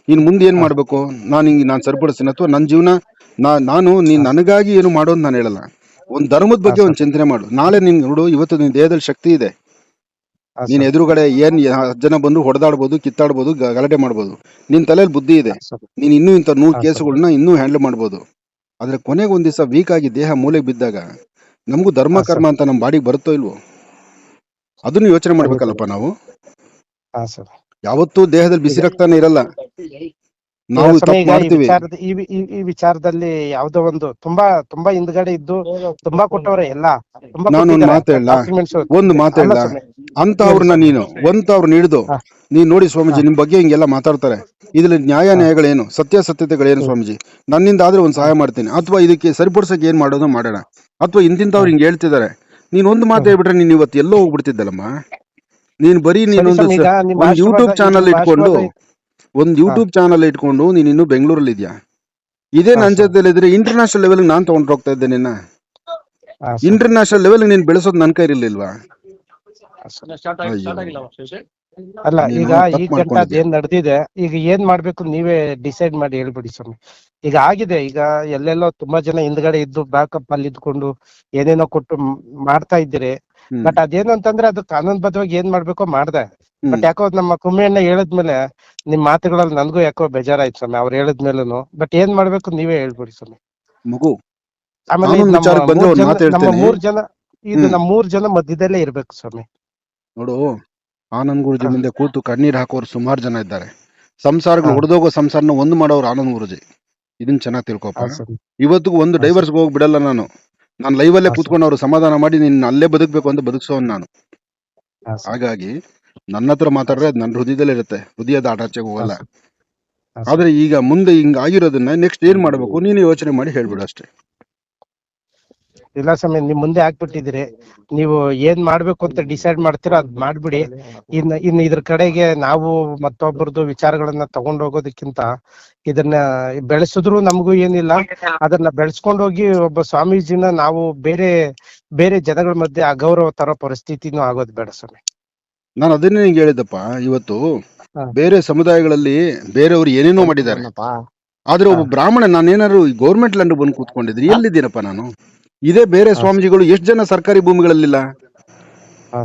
ಇನ್ ಮುಂದೆ ಏನ್ ಮಾಡ್ಬೇಕು? ನಾನು ಹಿಂಗೆ ನಾನು ಸರಿಪಡಿಸ್ತೀನಿ ಅಥವಾ ನನ್ನ ಜೀವನ ನಾ ನಾನು ನೀನ್ ನನಗಾಗಿ ಏನು ಮಾಡೋದು ನಾನು ಹೇಳಲ್ಲ. ಒಂದ್ ಧರ್ಮದ ಬಗ್ಗೆ ಒಂದ್ ಚಿಂತನೆ ಮಾಡು. ನಾಳೆ ನಿನ್ ನೋಡು ಇವತ್ತು ನಿನ್ ದೇಹದಲ್ಲಿ ಶಕ್ತಿ ಇದೆ. ನೀನ್. ಎದುರುಗಡೆ ಏನ್ ಜನ ಬಂದು ಹೊಡೆದಾಡ್ಬೋದು ಕಿತ್ತಾಡ್ಬೋದು ಗಲಾಟೆ ಮಾಡ್ಬೋದು. ನಿನ್ ತಲೆಯಲ್ಲಿ ಬುದ್ಧಿ ಇದೆ. ನೀನ್ ಇನ್ನೂ ಇಂಥ ನೂರು ಕೇಸುಗಳನ್ನ ಇನ್ನೂ ಹ್ಯಾಂಡಲ್ ಮಾಡ್ಬೋದು. ಆದ್ರೆ ಕೊನೆಗೆ ಒಂದ್ ದಿವಸ ವೀಕ್ ಆಗಿ ದೇಹ ಮೂಲೆಗೆ ಬಿದ್ದಾಗ ನಮಗೂ ಧರ್ಮ ಕರ್ಮ ಅಂತ ನಮ್ ಬಾಡಿಗೆ ಬರುತ್ತೋ ಇಲ್ವೋ? ಅದನ್ನು ಯೋಚನೆ ಮಾಡ್ಬೇಕಲ್ಲಪ್ಪ ನಾವು? ಯಾವತ್ತೂ ದೇಹದಲ್ಲಿ ಬಿಸಿ ರಕ್ತನೇ ಇರಲ್ಲ. ನಾವು ತಪ್ಪು ಈ ಮಾಡ್ತೀವಿ. ಈ ವಿ- ಈ- ಈ ವಿಚಾರದಲ್ಲಿ ಯಾವ್ದೋ ಒಂದು ತುಂಬಾ ತುಂಬಾ ಹಿಂದ್ಗಡೆ ಇದ್ದು ತುಂಬಾ ಕೊಟ್ಟವ್ರೆ ಎಲ್ಲ. ತುಂಬಾ ನಾನು ಒಂದ್ ಒಂದು ಮಾತು ಅಂತ ಅವ್ರನ್ನ ನೀನು ಒಂತ ಅವ್ರು ನೀಡಿದು. ಹಾ. ನೀನ್ ನೋಡಿ ಸ್ವಾಮೀಜಿ ನಿಮ್ ಬಗ್ಗೆ ಹಿಂಗೆಲ್ಲ ಮಾತಾಡ್ತಾರೆ. ಇದ್ರಲ್ಲಿ ನ್ಯಾಯ ನ್ಯಾಯಗಳೇನು? ಸತ್ಯಾಸತ್ಯತೆಗಳೇನು ಸ್ವಾಮೀಜಿ? ನನ್ನಿಂದ ಆದ್ರೆ ಒಂದ್ ಸಹಾಯ ಮಾಡ್ತೀನಿ. ಅಥವಾ ಇದಕ್ಕೆ ಸರಿಪಡಿಸಕ್ ಏನ್ ಮಾಡೋದು ಮಾಡೋಣ. ಅಥವಾ ಇಂತಿಂತವ್ರು ಹಿಂಗ್ ಹೇಳ್ತಿದ್ದಾರೆ. ನೀನ್ ಒಂದ್ ಮಾತು ಹೇಳ್ಬಿಟ್ರೆ ನೀನ್ ಇವತ್ತು ಎಲ್ಲೋ ಹೋಗ್ಬಿಡ್ತಿದ್ದಲ್ಲಮ್ಮ? ನೀನ್ ಬರೀ ನೀನ್ ನೀನೊಂದು ಯೂಟ್ಯೂಬ್ ಚಾನಲ್ ಇಟ್ಕೊಂಡು ಒಂದ್ ಯೂಟ್ಯೂಬ್ ಚಾನಲ್ ಇಟ್ಕೊಂಡು ನೀನ್ ಇನ್ನು ಬೆಂಗಳೂರಲ್ಲಿ ಇದ್ಯಾ ಇದೇ ನನ್ ಜೊತೆಲ್ ಜೊತೆ ಇದ್ರೆ ಇಂಟರ್ನ್ಯಾಷನಲ್ ಲೆವೆಲ್ ನಾನ್ ತಗೊಂಡ್ ಹೋಗ್ತಾ ಇದ್ದೆ ನಿನ್ನ. ಇಂಟರ್ನ್ಯಾಷನಲ್ ಲೆವೆಲ್ ನೀನ್ ಬೆಳೆಸೋದ್ ನನ್. ಅಯ್ಯೋ. ಅಲ್ಲ ಈಗ ಈ ಘಟ್ಟ. ಏನ್ ನಡೆದಿದೆ ಈಗ ಏನ್ ಮಾಡ್ಬೇಕು ನೀವೇ ಡಿಸೈಡ್ ಮಾಡಿ ಹೇಳ್ಬಿಡಿ ಸ್ವಾಮಿ ಈಗ ಆಗಿದೆ ಈಗ ಎಲ್ಲೆಲ್ಲೋ ತುಂಬಾ ಜನ ಹಿಂದ್ಗಡೆ ಇದ್ದು ಬ್ಯಾಕಪ್ ಅಲ್ಲಿ ಇದ್ಕೊಂಡು ಏನೇನೋ ಕೊಟ್ಟು ಮಾಡ್ತಾ ಇದ್ದೀರಿ. ಬಟ್ ಅದೇನು ಅಂತಂದ್ರೆ ಅದು ಕಾನೂನುಬದ್ಧವಾಗಿ ಏನ್ ಮಾಡ್ಬೇಕೋ ಮಾಡ್ದೆ. ಬಟ್ ಯಾಕೋ ನಮ್ಮ ಕುಮ್ಮಿಯಣ್ಣ ಹೇಳಿದ್ಮೇಲೆ ನಿಮ್ ಮಾತುಗಳಲ್ಲಿ ನನ್ಗೂ ಯಾಕೋ ಬೇಜಾರಾಯ್ತು ಸ್ವಾಮಿ ಅವ್ರು ಹೇಳಿದ್ಮೇಲೂ ಬಟ್ ಏನ್ ಮಾಡ್ಬೇಕು ನೀವೇ ಹೇಳ್ಬಿಡಿ ಸ್ವಾಮಿ. ಮಗು ಆಮೇಲೆ ನಮ್ಮ ವಿಚಾರಕ್ಕೆ ಬಂದ್ರೆ ಮೂರ್ ಒಂದ್ ಜನ- ನಮ್ಮ ಹೇಳ್ತೇನೆ. ಮೂರ್ ಜನ ಇದು ಹ್ಮ್. ನಮ್ಮ ಮೂರ್ ಜನ ಮಧ್ಯದಲ್ಲೇ ಇರ್ಬೇಕು ಸ್ವಾಮಿ. ನೋಡು ಆನಂದ್ ಗುರುಜಿ ಮುಂದೆ ಕೂತು ಕಣ್ಣೀರ್ ಹಾಕೋರು ಸುಮಾರು ಜನ ಇದ್ದಾರೆ. ಸಂಸಾರಗಳು ಹಾ. ಹೊಡೆದೋಗೋ ಸಂಸಾರನ ಒಂದು ಮಾಡೋರು ಆನಂದ್ ಗುರುಜಿ. ಇದನ್ನ ಚೆನ್ನಾಗಿ ತಿಳ್ಕೊಪ್ಪ. ಸ್ವಾಮಿ. ಇವತ್ತಿಗೂ ಒಂದು ಹಾ, ಡೈವರ್ಸ್ ಹೋಗಿ ಬಿಡಲ್ಲ ನಾನು. ನಾನು ಲೈವ್ ಅಲ್ಲೇ. ಕೂತ್ಕೊಂಡು ಅವ್ರು ಸಮಾಧಾನ ಮಾಡಿ ನಿನ್ನ ಅಲ್ಲೇ ಬದುಕಬೇಕು ಅಂತ ಬದುಕ್ಸೋನ್ ನಾನು. ಹಾಗಾಗಿ ನನ್ನ ಹತ್ರ ಮಾತಾಡ್ರೆ ಅದು ನನ್ನ ಹೃದಯದಲ್ಲೇ ಇರುತ್ತೆ. ಹೃದಯದ ಆಟಾಚೆಗೆ ಹೋಗಲ್ಲ. ಆದ್ರೆ ಈಗ ಮುಂದೆ ಹಿಂಗ ಆಗಿರೋದನ್ನ ನೆಕ್ಸ್ಟ್ ಏನ್ ಮಾಡ್ಬೇಕು? ನೀನು ಯೋಚನೆ ಮಾಡಿ ಹೇಳ್ಬಿಡು ಅಷ್ಟೇ. ಇಲ್ಲ ಸ್ವಾಮಿ ನಿಮ್ ಮುಂದೆ ಹಾಕ್ಬಿಟ್ಟಿದ್ದೀರಿ ನೀವು ಏನ್ ಮಾಡ್ಬೇಕು ಅಂತ ಡಿಸೈಡ್ ಮಾಡ್ತೀರೋ ಅದ್ ಮಾಡ್ಬಿಡಿ. ಇನ್ ಇನ್ ಇದ್ರ ಕಡೆಗೆ ನಾವು ಮತ್ತೊಬ್ಬರದು ವಿಚಾರಗಳನ್ನ ತಗೊಂಡ್ ಹೋಗೋದಕ್ಕಿಂತ ಇದನ್ನ ಬೆಳೆಸಿದ್ರು ನಮಗೂ ಏನಿಲ್ಲ. ಅದನ್ನ ಬೆಳೆಸ್ಕೊಂಡ್ ಹೋಗಿ ಒಬ್ಬ ಸ್ವಾಮೀಜಿನ ನಾವು ಬೇರೆ ಬೇರೆ ಜನಗಳ ಮಧ್ಯೆ ಅಗೌರವ ತರೋ ಪರಿಸ್ಥಿತಿನೂ ಆಗೋದ್ ಬೇಡ ಸ್ವಾಮಿ. ನಾನು ಅದನ್ನೇ ನಿಂಗೆ ಹೇಳಿದ್ದಪ್ಪ. ಇವತ್ತು ಬೇರೆ ಸಮುದಾಯಗಳಲ್ಲಿ ಬೇರೆಯವರು ಏನೇನೋ ಮಾಡಿದ್ದಾರೆ. ಆದ್ರೆ ಒಬ್ಬ. ಬ್ರಾಹ್ಮಣ ನಾನೇನಾದ್ರು ಗೌರ್ಮೆಂಟ್ ಲ್ಯಾಂಡ್ ಬಂದು ಕೂತ್ಕೊಂಡಿದ್ರಿ ಎಲ್ಲಿದ್ದೀನಪ್ಪ ನಾನು? ಇದೇ ಬೇರೆ. ಸ್ವಾಮೀಜಿಗಳು ಎಷ್ಟು ಜನ ಸರ್ಕಾರಿ ಭೂಮಿಗಳಲ್ಲಿಲ್ಲ.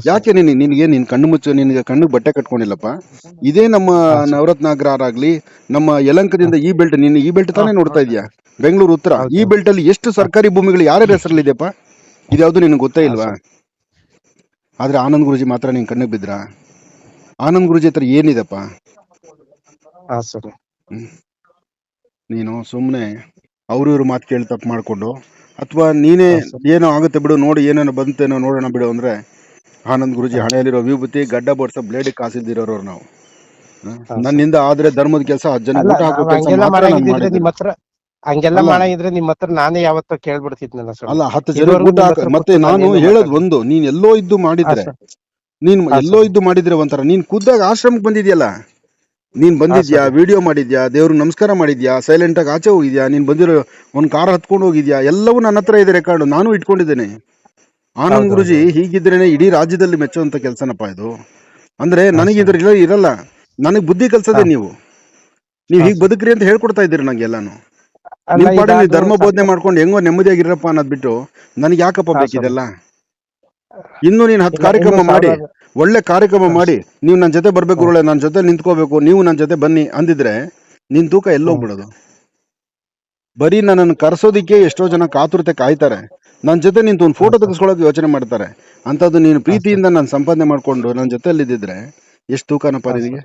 ಯಾಕೆ ನೀನು ನಿನಗೆ ನಿನ್ ಕಣ್ಣು ಮುಚ್ಚು ನಿನಗೆ ಕಣ್ಣು ಬಟ್ಟೆ ಕಟ್ಕೊಂಡಿಲ್ಲಪ್ಪ ಇದೇ ನಮ್ಮ. ನವರತ್ನ ಆಗ್ಲಿ ನಮ್ಮ ಯಲಂಕದಿಂದ ಈ ಬೆಲ್ಟ್ ನಿನ್ನ ಈ ಬೆಲ್ಟ್ ತಾನೇ ನೋಡ್ತಾ ಇದೀಯಾ ಬೆಂಗಳೂರು ಉತ್ತರ ಈ ಬೆಲ್ಟ್ ಅಲ್ಲಿ ಎಷ್ಟು ಸರ್ಕಾರಿ ಭೂಮಿಗಳು ಯಾರ್ಯಾರ ಹೆಸರಲ್ಲಿದೆಯಪ್ಪ ಇದ್ಯಾವುದು ನಿನಗೆ ಗೊತ್ತೇ ಇಲ್ವಾ. ಆದ್ರೆ ಆನಂದ್ ಗುರುಜಿ ಮಾತ್ರ ನಿನ್ ಕಣ್ಣಿಗೆ ಬಿದ್ರ ಆನಂದ್ ಗುರುಜಿ ಹತ್ರ ಏನಿದೆಪ್ಪ ನೀನು ಸುಮ್ಮನೆ ಅವ್ರ ಇವ್ರ ಮಾತು ಕೇಳಿ ತಪ್ಪು ಮಾಡ್ಕೊಂಡು ಅಥವಾ ನೀನೇ ಏನೋ ಆಗುತ್ತೆ ಬಿಡು ನೋಡಿ ಏನೇನೋ ಬಂತೇನೋ ನೋಡೋಣ ಬಿಡು ಅಂದ್ರೆ ಆನಂದ್ ಗುರುಜಿ ಹಣೆಯಲ್ಲಿರೋ ವಿಭೂತಿ ಗಡ್ಡ ಬಡ್ಸ ಬ್ಲೇಡ್ ಕಾಸಿದ್ದಿರೋರು ನಾವು? ನನ್ನಿಂದ ಆದ್ರೆ ಧರ್ಮದ ಕೆಲಸ ಹಂಗೆಲ್ಲ ಮಾಡಂಗಿದ್ರೆ ಮಾಡಿದ್ದೀನಿ ನಿಮ್ ಹತ್ರ ನಾನೇ ಯಾವತ್ತೋ ಕೇಳ್ಬಿಡ್ತಿದ್ನಲ್ಲ ಅಲ್ಲ ಹತ್ತು ಜನ ಊಟ ಹಾಕ ಮತ್ತೆ ನಾನು ಹೇಳೋದ್ ಒಂದು ನೀನ್ ಎಲ್ಲೋ ಇದ್ದು ಮಾಡಿದ್ರೆ. ನೀನ್ ಎಲ್ಲೋ ಇದ್ದು ಮಾಡಿದ್ರೆ ಒಂಥರ ನೀನ್ ಖುದ್ದಾಗ ಆಶ್ರಮಕ್ಕೆ ಬಂದಿದ್ಯಲ್ಲ? ನೀನ್ ಬಂದಿದ್ಯಾ? ವಿಡಿಯೋ ಮಾಡಿದ್ಯಾ? ದೇವ್ರಿಗೆ ನಮಸ್ಕಾರ ಮಾಡಿದ್ಯಾ? ಸೈಲೆಂಟ್ ಆಗಿ ಆಚೆ ಹೋಗಿದ್ಯಾ? ನೀನ್ ಬಂದಿರೋ ಒಂದ್ ಕಾರ್ ಹತ್ಕೊಂಡು ಹೋಗಿದ್ಯಾ? ಎಲ್ಲವೂ ನನ್ನ ಹತ್ರ ಇದೆ ರೆಕಾರ್ಡ್ ನಾನು ಇಟ್ಕೊಂಡಿದ್ದೇನೆ. ಆನಂದ್ ಗುರುಜಿ. ಹೀಗಿದ್ರೇನೆ ಇಡೀ ರಾಜ್ಯದಲ್ಲಿ ಮೆಚ್ಚುವಂತ ಕೆಲ್ಸನಪ್ಪ ಇದು. ಅಂದ್ರೆ ನನಗೆ. ಇದ್ರ ಇರಲ್ಲ. ನನಗ್ ಬುದ್ಧಿ ಕಲ್ಸದೆ. ನೀವು. ನೀವ್ ಹೀಗ್ ಬದುಕ್ರಿ ಅಂತ ಹೇಳ್ಕೊಡ್ತಾ ಇದ್ದೀರಿ ನಂಗೆ ಎಲ್ಲಾನು. ನಿಮ್ ಪಾಡ ನೀವು ಧರ್ಮ ಬೋಧನೆ ಮಾಡ್ಕೊಂಡು ಹೆಂಗೋ ನೆಮ್ಮದಿಯಾಗಿರಪ್ಪ ಅನ್ನೋದ್ ಬಿಟ್ಟು ನನಗೆ ಯಾಕಪ್ಪ ಬೇಕಿದೆಲ್ಲ? ಇನ್ನು ನೀನ್ ಹತ್ತು ಕಾರ್ಯಕ್ರಮ ಮಾಡಿ. ಒಳ್ಳೆ ಕಾರ್ಯಕ್ರಮ ಮಾಡಿ ನೀವು ನನ್ನ ಜೊತೆ ಬರ್ಬೇಕು. ಗುರುಳೆ ನನ್ನ ಜೊತೆ ನಿಂತ್ಕೋಬೇಕು ನೀವು ನನ್ನ ಜೊತೆ ಬನ್ನಿ ಅಂದಿದ್ರೆ ನಿನ್ ತೂಕ ಎಲ್ಲೋಗ್ಬಿಡೋದು ಬರೀ ನನ್ನನ್ನು ಕರ್ಸೋದಿಕ್ಕೆ ಎಷ್ಟೋ ಜನ ಕಾತುರತೆ ಕಾಯ್ತಾರೆ. ನನ್ನ ಜೊತೆ ನಿಂತು ಒಂದು ಫೋಟೋ. ತೆಗೆಸ್ಕೊಳ್ಳೋಕೆ ಯೋಚನೆ ಮಾಡ್ತಾರೆ. ಅಂತದ್ದು ನೀನು ಪ್ರೀತಿಯಿಂದ ನಾನು ಸಂಪಾದನೆ ಮಾಡ್ಕೊಂಡು ನನ್ನ ಜೊತೆ ಇದ್ದಿದ್ರೆ ಎಷ್ಟು ತೂಕನಪ್ಪ ನಿನಗೆ?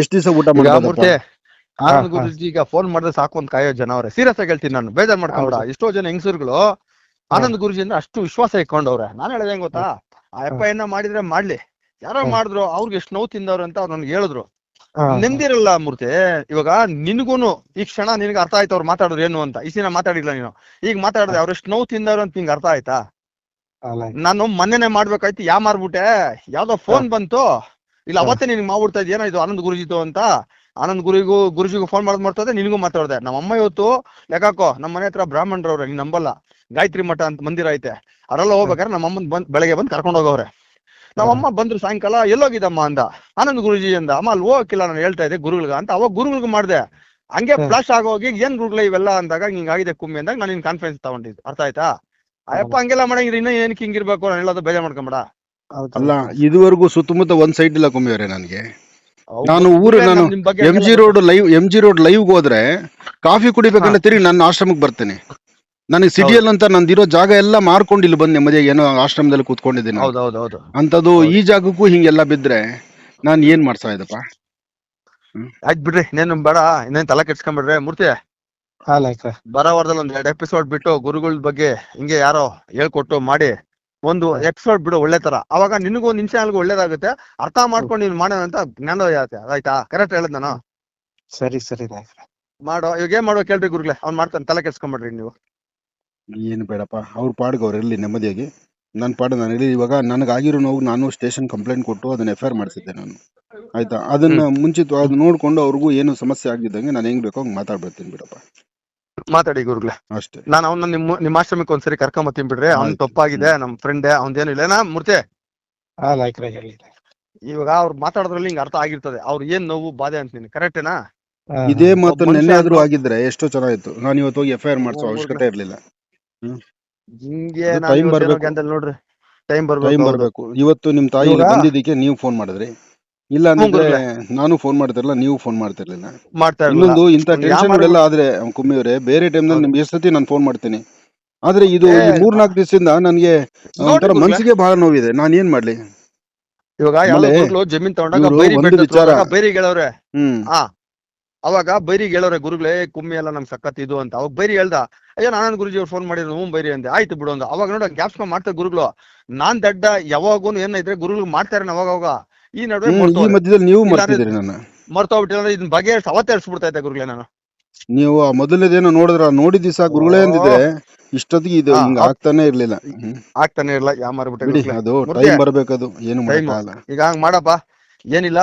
ಎಷ್ಟು ದಿವಸ ಊಟ ಮಾಡಿ ಆನಂದ್ ಗುರುಜಿ ಈಗ ಫೋನ್ ಮಾಡಿದ್ರೆ ಸಾಕು ಅಂತ ಕಾಯೋ ಜನ ಅವ್ರೆ. ಸೀರಿಯಸ್ ಆಗಿ ಹೇಳ್ತೀನಿ ನಾನು. ಬೇಜಾರ್ ಮಾಡ್ಕೊಂಡ್ಬಿಡ. ಎಷ್ಟೋ ಜನ ಹೆಂಗಸರುಗಳು ಆನಂದ್ ಗುರುಜಿ ಅಂದ್ರೆ ಅಷ್ಟು ವಿಶ್ವಾಸ ಇಟ್ಕೊಂಡವ್ರೆ. ನಾನು ಹೇಳ್ದೆ ಹೆಂಗ್ ಗೊತ್ತಾ? ಆ ಏನ ಮಾಡಿದ್ರೆ ಮಾಡ್ಲಿ. ಯಾರೋ ಮಾಡಿದ್ರು ಅವ್ರಿಗೆ ಎಷ್ಟು ನೋವು ತಿಂದವ್ರು ಅಂತ ಅವ್ರು ನನ್ಗೆ ಹೇಳಿದ್ರು. ನೆಂದಿರಲ್ಲ ನೆಮ್ಮದಿರಲ್ಲ ಮೂರ್ತಿ ಇವಾಗ ನಿನ್ಗೂನು ಈ ಕ್ಷಣ ನಿನ್ಗೆ ಅರ್ಥ ಆಯ್ತು ಅವ್ರು ಮಾತಾಡೋದು ಏನು ಅಂತ. ಈ ದಿನ ಮಾತಾಡಿಲ್ಲ ನೀನು. ಈಗ ಮಾತಾಡಿದ್ರೆ ಅವ್ರು ಎಷ್ಟು ನೋವು ತಿಂದವ್ರು ಅಂತ ನಿಂಗೆ ಅರ್ಥ ಆಯ್ತಾ? ನಾನು ಮೊನ್ನೆನೆ ಮಾಡ್ಬೇಕಾಯ್ತು ಯಾ ಮಾರ್ಬಿಟ್ಟೆ? ಯಾವ್ದೋ ಫೋನ್ ಬಂತು. ಇಲ್ಲ ಅವತ್ತೇ ನಿನ್ಗೆ ಮಾಡ್ಬಿಡ್ತಾ ಇದೇನೋ ಇದು ಆನಂದ್ ಗುರುಜಿತು ಅಂತ. ಆನಂದ್ ಗುರಿಗೂ ಗುರುಜಿಗೂ ಫೋನ್ ಮಾಡೋದು ಮಾಡ್ತದೆ ನಿನಗೂ ಮಾತಾಡ್ದೆ. ನಮ್ಮ ಅಮ್ಮ ಇವತ್ತು ಲೆಕ್ಕಾಕೋ ನಮ್ಮ ಮನೆ ಹತ್ರ ಬ್ರಾಹ್ಮಣರವ್ರೆ ನೀನ್ ನಂಬಲ್ಲ. ಗಾಯತ್ರಿ ಮಠ ಅಂತ ಮಂದಿರ ಐತೆ. ಅದೆಲ್ಲ ಹೋಗ್ಬೇಕಾದ್ರೆ ನಮ್ಮ ಅಮ್ಮನ್ ಬಂದ್ ಬೆಳಗ್ಗೆ ಬಂದ್ ಕರ್ಕೊಂಡು ಹೋಗವ್ರೆ. ನಮ್ಮ ಅಮ್ಮ ಬಂದ್ರು ಸಾಯಂಕಾಲ ಎಲ್ಲೋಗಿದ್ದಮ್ಮ ಅಂದ. ಆನಂದ್ ಗುರುಜಿ ಅಂದ ಅಮ್ಮ ಅಲ್ಲಿ ಹೋಗಕ್ಕಿಲ್ಲ ನಾನು ಹೇಳ್ತಾ ಇದ್ದೆ ಗುರುಗಳಿಗೆ ಅಂತ. ಅವಾಗ ಗುರುಗಳಿಗೆ ಮಾಡ್ದೆ. ಹಂಗೆ. ಫ್ಲಾಶ್ ಆಗೋಗಿ ಏನ್ ಗುರುಗಳ ಇವೆಲ್ಲ? ಅಂದಾಗ ಹಿಂಗಾಗಿದೆ ಕುಮ್ಮಿ ಅಂದಾಗ ನಾನು ನಿನ್ ಕಾನ್ಫಿಡೆನ್ಸ್ ತಗೊಂಡಿದ್ದು. ಅರ್ಥ ಆಯ್ತಾ? ಅಯ್ಯಪ್ಪ ಹಂಗೆಲ್ಲ ಮಾಡಂಗಿದ್ರೆ ಇನ್ನ ಏನಕ್ಕೆ ಹಿಂಗಿರ್ಬೇಕು ನಾನು ಹೇಳೋದು ಬೇಜಾರ್ ಮಾಡ್ಕೊಂಬೇಡ. ಅಲ್ಲ ಇದುವರೆಗೂ ಸುತ್ತಮುತ್ತ ಒಂದ್ ಸೈಡ್ ಇಲ್ಲ ಕುಮ್ಮಿಯವ್ರೆ ನನಗೆ. ನಾನು ಊರು ನಾನು ನಿಮ್ ಬಗ್ಗೆ M G road live M G road live ಹೋದ್ರೆ ಕಾಫಿ ಕುಡಿಬೇಕಂದ್ರೆ ತಿರುಗಿ ನನ್ನ ಆಶ್ರಮಕ್ಕೆ ಬರ್ತೇನೆ. ನನಗೆ ಸಿಟಿಯಲ್ಲಿ ಅಂತ ನಂದಿರೋ ಜಾಗ ಎಲ್ಲ ಮಾರ್ಕೊಂಡು ಇಲ್ಲಿ ಬಂದು ನೆಮ್ಮದಿಯಾಗಿ ಏನೋ ಆಶ್ರಮದಲ್ಲಿ ಕೂತ್ಕೊಂಡಿದ್ದೀನಿ ಹೌದು ಹೌದು ಹೌದು. ಅಂತದ್ದು ಈ ಜಾಗಕ್ಕೂ ಹಿಂಗೆಲ್ಲ ಬಿದ್ರೆ ನಾನ್ ಏನ್ ಮಾಡ್ಸಾ ಇದಪ್ಪ? ಆಯ್ತು ಬಿಡ್ರಿ ಇನ್ನೇನು ಬೇಡ ಇನ್ನೇನು ತಲೆ ಕೆಡ್ಸ್ಕೊಂಬಿಡ್ರಿ. ಮೂರ್ತಿ ಬರೋ ವಾರದಲ್ಲಿ ಒಂದ್ ಎರಡು ಎಪಿಸೋಡ್ ಬಿಟ್ಟು ಗುರುಗಳ ಬಗ್ಗೆ ಹಿಂಗೆ ಯಾರೋ ಹೇಳ್ಕೊಟ್ಟು ಮಾಡಿ ಒಂದು ಎಪಿಸೋಡ್ ಬಿಡು ಒಳ್ಳೆ ತರ. ಅವಾಗ ನಿನಗೂ ನಿನ್ ಚಾನಲ್ಗೂ ಒಳ್ಳೇದಾಗುತ್ತೆ. ಅರ್ಥ ಮಾಡ್ಕೊಂಡು ನೀನ್ ಮಾಡೋಣ ಅಂತ ಜ್ಞಾನ ಆಗುತ್ತೆ ಆಯ್ತಾ? ಕರೆಕ್ಟ್ ಹೇಳದ್ ನಾನು. ಸರಿ ಸರಿ ಮಾಡೋ ಇವಾಗ ಏನ್ ಮಾಡೋ ಕೇಳ್ರಿ ಗುರುಗಳೇ. ಅವ್ನ್ ಮಾಡ್ತಾನೆ ತಲೆ ಕೆಡ್ಸ್ಕೊಂಬಿಡ್ರಿ ನೀವು. ಏನು ಬೇಡಪ್ಪ ಅವ್ರ ಪಾಡ್ಗೆ ಅವ್ರು ಇರಲಿ ನೆಮ್ಮದಿಯಾಗಿ. ನನ್ನ ಪಾಡು ನಾನು ಇರಲಿ ಇವಾಗ ನನಗಾಗಿರೋ ನೋವು ನಾನು ಸ್ಟೇಷನ್ ಕಂಪ್ಲೇಂಟ್ ಕೊಟ್ಟು ಅದನ್ನ ಎಫ್ ಐ ಆರ್ ಮಾಡಿಸಿದ್ದೆ ನಾನು. ಆಯ್ತಾ? ಅದನ್ನ ಮುಂಚಿತ ಅದು ನೋಡ್ಕೊಂಡು ಅವ್ರಿಗೂ ಏನು ಸಮಸ್ಯೆ ಆಗಿದ್ದಂಗೆ ನಾನು ಹೆಂಗ್ ಬೇಕೋ ಹಂಗೆ ಮಾತಾಡ್ಬಿಡ್ತೀನಿ ಬಿಡಪ್ಪ. ಮಾತಾಡಿ ಗುರುಗಳೇ. ಅಷ್ಟೇ. ನಾನು ಅವ್ನ ನಿಮ್ಮ ನಿಮ್ಮ ಆಶ್ರಮಕ್ಕೆ ಒಂದ್ಸರಿ ಕರ್ಕೊಂಬತ್ತೀನಿ ಬಿಡ್ರಿ. ಅವ್ನ್. ತಪ್ಪಾಗಿದೆ ನಮ್ ಫ್ರೆಂಡ್ ಅವ್ನ್ದೇನು ಇಲ್ಲ. ಮೂರ್ತಿ? ಹಾ ನಾಯ್ಕ್ರೆ ಹೇಳಿ. ಇವಾಗ ಅವ್ರು ಮಾತಾಡೋದ್ರಲ್ಲಿ ಹಿಂಗ್ ಅರ್ಥ ಆಗಿರ್ತದೆ. ಅವ್ರ ಏನ್ ನೋವು ಬಾಧೆ ಅಂತೀನಿ ಕರೆಕ್ಟೇನಾ ಹಾ, ಇದೇ ಮಾತು ನೆನ್ನೆ ಆದ್ರೂ ಆದ್ರೂ- ಆಗಿದ್ರೆ ಎಷ್ಟೋ ಚೆನ್ನಾಗಿತ್ತು. ನಾನು ಇವತ್ತು ಹೋಗಿ ಎಫ್ ಐ ಆರ್ ಮಾಡಿಸೋ ಅವಶ್ಯಕತೆ ಇರ್ಲಿಲ್ಲ. ಹಿಂಗೆ ಟೈಮ್ ಬರ್ಬೇಕು. ಜ್ಞಾನದಲ್ಲಿ ನೋಡ್ರಿ. ಟೈಮ್ ಟೈಮ್ ಬರ್ಬೇಕು ಹೌದು. ಬರ್ಬೇಕು. ಇವತ್ತು ನಿಮ್ ತಾಯಿ ಇಲ್ಲಿ ಬಂದಿದ್ದಕ್ಕೆ ನೀವು ಫೋನ್ ಮಾಡಿದ್ರಿ. ಇಲ್ಲ ಅಂದ್ರೆ ನಾನು ಫೋನ್ ಮಾಡ್ತಿರ್ಲಿಲ್ಲ ನೀವು ಫೋನ್ ಮಾಡ್ತಿರ್ಲಿಲ್ಲ. ಇನ್ನೊಂದು ಇಂತ ಒಂದ್ ಟೆನ್ಷನ್ ಎಲ್ಲ ಆದ್ರೆ ಕುಮ್ಮಿಯವರೇ ಬೇರೆ ಟೈಮ್ನಲ್ಲಿ. ನಿಮ್ಗೆ ಎಷ್ಟು ಸತಿ ನಾನು ಫೋನ್ ಮಾಡ್ತೀನಿ. ಆದ್ರೆ ಇದು ಮೂರ್ನಾಲ್ಕು ದಿವಸದಿಂದ ನನಗೆ ಒಂಥರ. ಮನ್ಸಿಗೆ ಬಹಳ ನೋವಿದೆ. ನಾನ್ ಏನ್ ಮಾಡ್ಲಿ? ಇವಾಗ ಜಮೀನ್ ತಗೊಂಡಾಗ ಬೇರೆ ಹ್ಮ್. ಆ ಅವಾಗ ಬೈರಿಗೆ ಹೇಳೋರೆ ಗುರುಗಳೇ ಕುಮ್ಮಿ ಎಲ್ಲ ನಮ್ ಸಖತ್ ಇದು ಅಂತ. ಅವಾಗ ಬೈರಿ ಹೇಳ್ದ ಅಯ್ಯ ನಾನಂದ್ ಗುರುಜಿ ಅವ್ರು ಫೋನ್ ಮಾಡಿದ್ರು ಹ್ಞೂ ಬೈರಿ ಅಂದೆ. ಆಯ್ತು ಬಿಡು ಅಂದ. ಅವಾಗ ನೋಡ ಗ್ಯಾಪ್ಸ್ಕೊಂಡ್ ಮಾಡ್ತಾರೆ ಗುರುಗಳು. ನಾನ್ ದಡ್ಡ ಯಾವಾಗೂ ಏನಿದ್ರೆ ಗುರುಗಳು ಮಾಡ್ತಾರೆ ಅವಾಗ ಅವಾಗ. ಈ ನಡುವೆ. ಮಧ್ಯದಲ್ಲಿ ನೀವು ಮರ್ತೋಗ್ಬಿಟ್ಟಿಲ್ಲ ಇದನ್ನ ಬಗೆ ಅವತ್ತೇ ಹರಿಸ್ಬಿಡ್ತಾ ಇದ್ದೆ ಗುರುಗಳೇ ನಾನು. ನೀವು ಮೊದಲನೇದೇನೋ ನೋಡಿದ್ರ ನೋಡಿದ ದಿವಸ ಗುರುಗಳೇ ಅಂದಿದ್ರೆ ಇಷ್ಟೊತ್ತಿಗೆ ಇದು ಹಿಂಗ ಆಗ್ತಾನೆ ಇರ್ಲಿಲ್ಲ. ಆಗ್ತಾನೆ ಇರಲ್ಲ ಯಾ ಮಾರ್ಬಿಟ್ಟೆ ಅದು. ಟೈಮ್ ಬರ್ಬೇಕದು ಏನು ಈಗ ಹಂಗ್ ಮಾಡಪ್ಪ. ಏನಿಲ್ಲ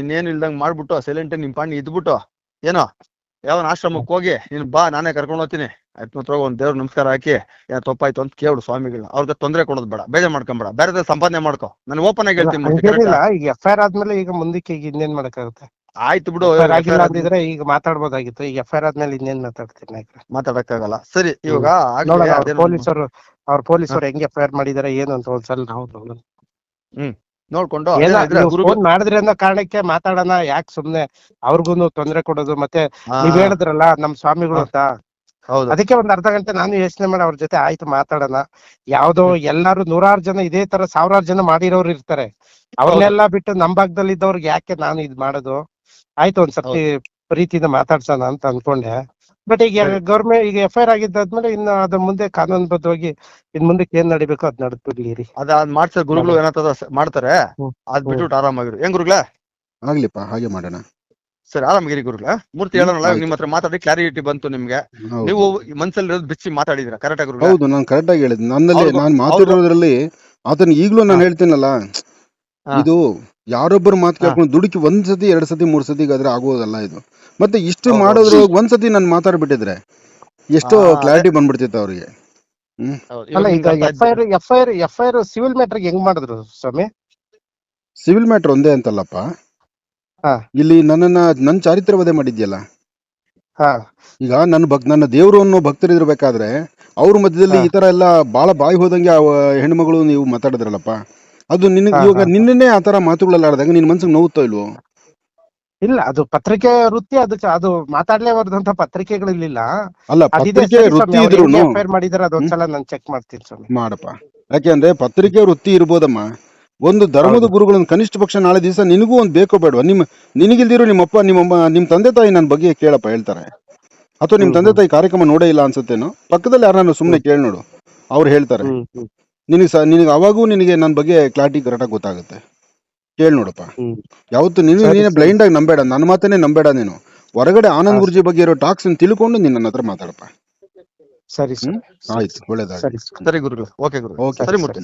ಇನ್ನೇನು ಇಲ್ದಂಗ್ ಮಾಡ್ಬಿಟ್ಟು ಸೈಲೆಂಟ್ ನಿಮ್ ಪಾಣಿ ಇದ್ಬಿಟ್ಟು ಏನೋ ಯಾವನ ಆಶ್ರಮಕ್ಕೆ ಹೋಗಿ ನೀನು ಬಾ ನಾನೇ ಕರ್ಕೊಂಡು ಹೋಗ್ತೀನಿ. ಆಯ್ತು ಮಾತ್ರ ಒಂದು ದೇವ್ರ ನಮಸ್ಕಾರ ಹಾಕಿ ಏನ್ ತಪ್ಪಾಯ್ತು ಅಂತ ಕೇಳು ಸ್ವಾಮಿಗಳು ಅವ್ರಿಗೆ ತೊಂದರೆ ಕೊಡೋದ್ ಬೇಡ ಬೇಜಾರ್ ಮಾಡ್ಕೊಂಬೇಡ ಬೇರೆ ಸಂಪಾದನೆ ಮಾಡ್ಕೊ. ನಾನು ಓಪನ್ ಆಗಿ ಹೇಳ್ತೀನಿ ಎಫ್ ಐ ಆರ್ ಆದ್ಮೇಲೆ ಈಗ ಮುಂದಕ್ಕೆ ಈಗ ಇನ್ನೇನ್ ಮಾಡಕ್ಕಾಗುತ್ತೆ? ಆಯ್ತು ಬಿಡು ಆಗಿಲ್ಲ ಅಂದಿದ್ರೆ ಈಗ ಮಾತಾಡ್ಬೋದಾಗಿತ್ತು. ಈಗ ಎಫ್ ಐ ಆರ್ ಆದ್ಮೇಲೆ ಇನ್ನೇನ್ ಮಾತಾಡ್ತೀನಿ ಮಾತಾಡಕ್ಕಾಗಲ್ಲ. ಸರಿ ಇವಾಗ ಪೊಲೀಸರು ಅವ್ರ ಪೊಲೀಸರು ಹೆಂಗ್ ಎಫ್ ಐ ಆರ್ ಮಾಡಿದಾರೆ ಏನು ಅಂತ ಒಂದ್ಸಲ ನಾವು ನೋಡೋಣ. ನೋಡ್ಕೊಂಡು ಮಾಡಿದ್ರೆ ಫೋನ್ ಅನ್ನೋ ಕಾರಣಕ್ಕೆ ಮಾತಾಡೋಣ ಯಾಕೆ ಸುಮ್ನೆ ಅವ್ರಿಗೂ ತೊಂದ್ರೆ ಕೊಡೋದು ಮತ್ತೆ ನೀವ್ ಹೇಳಿದ್ರಲ್ಲ ನಮ್ ಸ್ವಾಮಿಗಳು ಅಂತ. ಹೌದು. ಅದಕ್ಕೆ ಒಂದ್ ಅರ್ಧ ಗಂಟೆ ನಾನು ಯೋಚನೆ ಮಾಡಿ ಅವ್ರ ಜೊತೆ ಆಯ್ತು ಮಾತಾಡೋಣ. ಯಾವ್ದೋ ಎಲ್ಲಾರು ನೂರಾರು ಜನ ಇದೇ ತರ ಸಾವಿರಾರು ಜನ ಮಾಡಿರೋರು ಇರ್ತಾರೆ. ಅವ್ರನ್ನೆಲ್ಲ ಬಿಟ್ಟು ನಮ್ ಭಾಗದಲ್ಲಿ ಇದ್ದವ್ರಿಗೆ ಯಾಕೆ ನಾನು ಇದ್ ಮಾಡೋದು? ಆಯ್ತು ಒಂದ್ ಸರ್ತಿ ಪ್ರೀತಿಯಿಂದ ಮಾತಾಡ್ಸೋಣ ಅಂತ ಅನ್ಕೊಂಡೆ. ಬಟ್ ಈಗ. ಗೌರ್ಮೆಂಟ್ ಈಗ ಎಫ್ ಐ ಆರ್ ಆಗಿದ್ದಾದ್ಮೇಲೆ ಇನ್ನು ಅದ್ರ ಮುಂದೆ ಕಾನೂನುಬದ್ಧವಾಗಿ ಇನ್ ಮುಂದಕ್ಕೆ ಏನ್ ನಡಿಬೇಕು ಅದ್ ನಡ್ದ್ಬಿಡ್ಲಿ ಅದ ಮಾಡ್ಸ ಗುರುಗಳು ಏನಂತದ ಮಾಡ್ತಾರೆ. ಅದ್ ಬಿಟ್ಬಿಟ್ಟು ಆರಾಮಾಗಿರು. ಹೆಂಗ್ ಗುರುಗ್ಲಾ ಆಗ್ಲಿಪ್ಪ ಹಾಗೆ ಮಾಡೋಣ. ಸರಿ ಆರಾಮಾಗಿರಿ ಗುರುಗಳ. ಮೂರ್ತಿ ಹೇಳೋಣ ನಿಮ್ಮ ನಿಮ್ ಹತ್ರ ಮಾತಾಡಿ ಕ್ಲಾರಿಟಿ ಬಂತು ನಿಮ್ಗೆ. ನೀವು ಮನ್ಸಲ್ಲಿ ಇರೋದು ಬಿಚ್ಚಿ ಮಾತಾಡಿದ್ರ ಕರೆಕ್ಟ್ ಆಗಿ ಹೌದು ನಾನು ಕರೆಕ್ಟ್ ಆಗಿ ಹೇಳಿದ್. ನನ್ನಲ್ಲಿ ನಾನು ಮಾತಾಡೋದ್ರಲ್ಲಿ ಅದನ್ನ ಈಗ್ಲೂ ನಾನು ಹೇಳ್ತೀನಲ್ಲ ಇದು ಯಾರೊಬ್ಬರು ಮಾತು. ಕೇಳ್ಕೊಂಡು ದುಡುಕಿ ಒಂದ್ ಸತಿ ಎರಡ್ ಸತಿ ಮೂರ್ ಸತಿ ಆದ್ರೆ ಆಗೋದಲ್ಲ ಇದು. ಮತ್ತೆ ಇಷ್ಟು. ಮಾಡೋದ್ರ ಒಂದ್ ಸತಿ ನಾನು ಮಾತಾಡ್ಬಿಟ್ಟಿದ್ರೆ ಎಷ್ಟೋ ಕ್ಲಾರಿಟಿ ಬಂದ್ಬಿಡ್ತಿತ್ತು ಅವ್ರಿಗೆ. ಅಲ್ಲ ಈಗ F I R F I R F I R civil ಮ್ಯಾಟ್ರಿಗೆ ಹೆಂಗ್ ಮಾಡಿದ್ರು ಸ್ವಾಮಿ? ಸಿವಿಲ್ ಮ್ಯಾಟರ್ ಒಂದೇ ಅಂತಲ್ಲಪ್ಪ? ಹಾ. ಇಲ್ಲಿ ನನ್ನನ್ನ ನನ್ ಚಾರಿತ್ರ ವಧೆ ಮಾಡಿದ್ಯಲ್ಲ? ಹಾ. ಈಗ ನನ್ನ ಭಕ್ ನನ್ನ ದೇವರು ಅನ್ನೋ ಭಕ್ತರಿರ್ಬೇಕಾದ್ರೆ ಅವ್ರ ಮಧ್ಯದಲ್ಲಿ ಈ ತರ ಎಲ್ಲ ಬಾಳ ಬಾಯಿ ಹೋದಂಗೆ ಹೆಣ್ಮಗಳು ನೀವು ಮಾತಾಡಿದ್ರಲ್ಲಪ್ಪ? ಅದು ನಿನಗೆ ಹಾ, ಇವಾಗ ಹಾ. ನಿನ್ನೆ ಆ ತರ ಮಾತುಗಳೆಲ್ಲ ಆಡಿದಾಗ ನಿನ್ ಮನ್ಸಿಗೆ ನೋವುತ್ತೋ ಇಲ್ವೋ? ಇಲ್ಲ ಅದು ಪತ್ರಿಕೆ ವೃತ್ತಿ ಅದು ಅದು ಮಾತಾಡ್ಲೇಬಾರ್ದಂತ ಪತ್ರಿಕೆಗಳಿರ್ಲಿಲ್ಲ. ಅಲ್ಲ ಅದಿದೆ ಪತ್ರಿಕೆ ಸರಿ ವೃತ್ತಿ ಸ್ವಾಮಿ, ಅವ್ರು ಇದ್ರೂನು ಹೆಂಗೆ FIR ಮಾಡಿದಾರೆ ಅದೊಂದ್ಸಲ ನಾನು ಚೆಕ್ ಮಾಡ್ತೀನಿ ಸ್ವಾಮಿ. ಮಾಡಪ್ಪ. ಯಾಕೆಂದ್ರೆ ಪತ್ರಿಕೆ ವೃತ್ತಿ ಇರ್ಬೋದಮ್ಮ. ಒಂದು ಧರ್ಮದ. ಗುರುಗಳನ್ನ ಕನಿಷ್ಠ ಪಕ್ಷ ನಾಳೆ ದಿವಸ ನಿನಗೂ ಒಂದು ಬೇಕೋ ಬೇಡವಾ? ನಿಮ್ಮ ನಿನಗಿಲ್ದಿರೋ ನಿಮ್ಮಪ್ಪ ನಿಮ್ಮಮ್ಮ ನಿಮ್ ತಂದೆ ತಾಯಿ ನನ್ನ ಬಗ್ಗೆ ಕೇಳಪ್ಪ ಹೇಳ್ತಾರೆ. ಅಥವಾ ನಿಮ್ ತಂದೆ ತಾಯಿ ಕಾರ್ಯಕ್ರಮ ನೋಡೇ ಇಲ್ಲ ಅನ್ಸುತ್ತೇನೋ? ಪಕ್ಕದಲ್ಲಿ ಯಾರನ್ನ ಸುಮ್ನೆ ಕೇಳಿ ನೋಡು. ಅವ್ರು ಹೇಳ್ತಾರೆ. ಹ್ಮ್ ಹ್ಮ್. ನಿನಗೆ ಸ ನಿನಗೆ ಅವಾಗೂ ನಿನಗೆ ನನ್ನ ಬಗ್ಗೆ ಕ್ಲಾರಿಟಿ ಕರೆಕ್ಟಾಗಿ ಗೊತ್ತಾಗುತ್ತೆ. ಕೇಳಿ ನೋಡಪ್ಪ. ಯಾವತ್ತು ನೀನು ನೀನು ಬ್ಲೈಂಡ್ ಆಗಿ ನಂಬೇಡ ನನ್ನ ಮಾತನ್ನೇ ನಂಬೇಡ ನೀನು. ಹೊರಗಡೆ ಆನಂದ್ ಗುರುಜಿ ಬಗ್ಗೆ ಇರೋ ಟಾಕ್ಸ್ ತಿಳ್ಕೊಂಡು ನೀನ್ ನನ್ನ ಹತ್ರ ಮಾತಾಡಪ್ಪ. ಸರಿ ಸರ್. ಆಯ್ತು ಒಳ್ಳೇದಾಗ ಸರಿ ಗುರು ಗುರುಗಳು. ಓಕೆ ಗುರು ಓಕೆ. ಸರಿ ಮೂರ್ತಿ.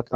ಓಕೆ